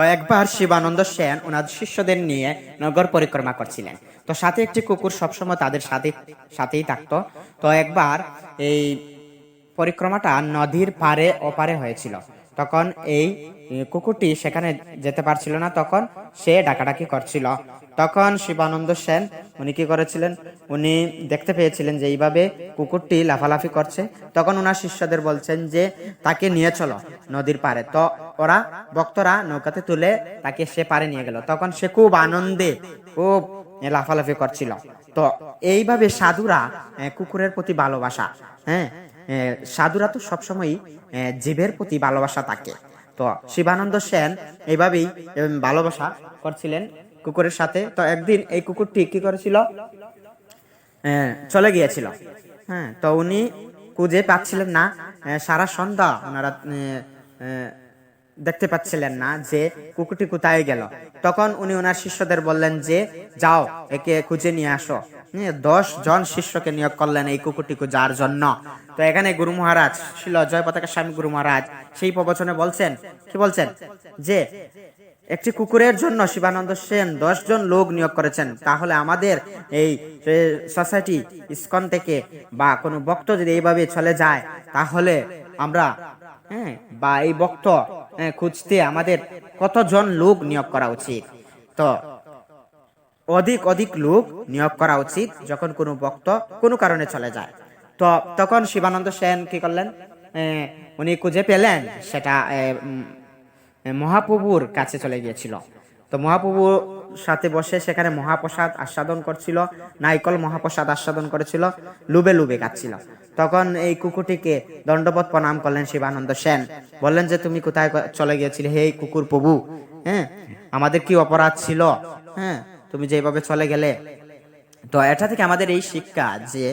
তো একবার শিবানন্দ সেন ওনার শিষ্যদের নিয়ে নগর পরিক্রমা করছিলেন। তো সাথে একটি কুকুর সবসময় তাদের সাথে, সাথেই থাকতো। তো একবার এই পরিক্রমাটা নদীর পারে ওপারে হয়েছিল। তখন এই কুকুরটি সেখানে যেতে পারছিল না, তখন সে ডাকাডাকি করছিল। তখন শিবানন্দ সেন, উনি কি করেছিলেন? উনি দেখতে পেয়েছিলেন যে এইভাবে কুকুরটি লাফালাফি করছে। তখন ওনার শিষ্যদের বলছেন যে, তাকে নিয়ে চলো নদীর পারে তো ওরা ভক্তরা নৌকাতে তুলে তাকে সে পারে নিয়ে গেল। তখন সে খুব আনন্দে খুব লাফালাফি করছিল। তো এইভাবে সাধুরা কুকুরের প্রতি ভালোবাসা হ্যাঁ সাধুরা তো সবসময় জীবের প্রতি ভালোবাসা থাকে। তো শিবানন্দ সেন এইভাবেই ভালোবাসা করছিলেন কুকুরের সাথে। তো একদিন এই কুকুরটি কি করেছিল? চলে গিয়েছিল। হ্যাঁ তো উনি খুঁজে পাচ্ছিলেন না। সারা সন্ধ্যা ওনারা দেখতে পাচ্ছিলেন না যে কুকুরটি কোথায় গেল। তখন উনি ওনার শিষ্যদের বললেন যে, যাও, একে খুঁজে নিয়ে আসো। দশ জন শিষ্যকে নিয়োগ করলেন এই কুকুরটিকে খোঁজার জন্য। তো এখানে গুরু মহারাজ শিল জয় পতাকা স্বামী গুরু মহারাজ সেই প্রবচনে বলছেন কি বলছেন? যে একটি কুকুরের জন্য শিবানন্দ সেন জন লোক নিয়োগ করেছেন। তাহলে আমাদের এই সোসাইটি ইসকন থেকে বা কোনো বক্ত যদি এইভাবে চলে যায় তাহলে আমরা হ্যাঁ বা এই ভক্ত হ্যাঁ, খুঁজতে আমাদের কতজন লোক নিয়োগ করা উচিত? তো অধিক অধিক লোক নিয়োগ করা উচিত যখন কোনো ভক্ত কোনো কারণে চলে যায়। তো তখন শিবানন্দ সেন কি করলেন? উনি খুঁজে পেলেন সেটা মহাপ্রভুর কাছে চলে গিয়েছিল। তো মহাপ্রভুর সাথে বসে সেখানে মহাপ্রসাদ আস্বাদন করছিল, নাইকল মহাপ্রসাদ আস্বাদন করেছিল, লুবে লুবে খাচ্ছিল তখন এই কুকুরটিকে দণ্ডবোধ প্রণাম করলেন শিবানন্দ সেন। বললেন যে, তুমি কোথায় চলে গিয়েছিলে? হে কুকুর প্রভু হ্যাঁ আমাদের কি অপরাধ ছিল? হ্যাঁ তুমি যেভাবে চলে গেলে, তো এটা থেকে আমাদের এই শিক্ষা যে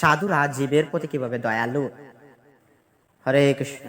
সাধুরা জীবের প্রতি কীভাবে দয়ালু? হরে কৃষ্ণ।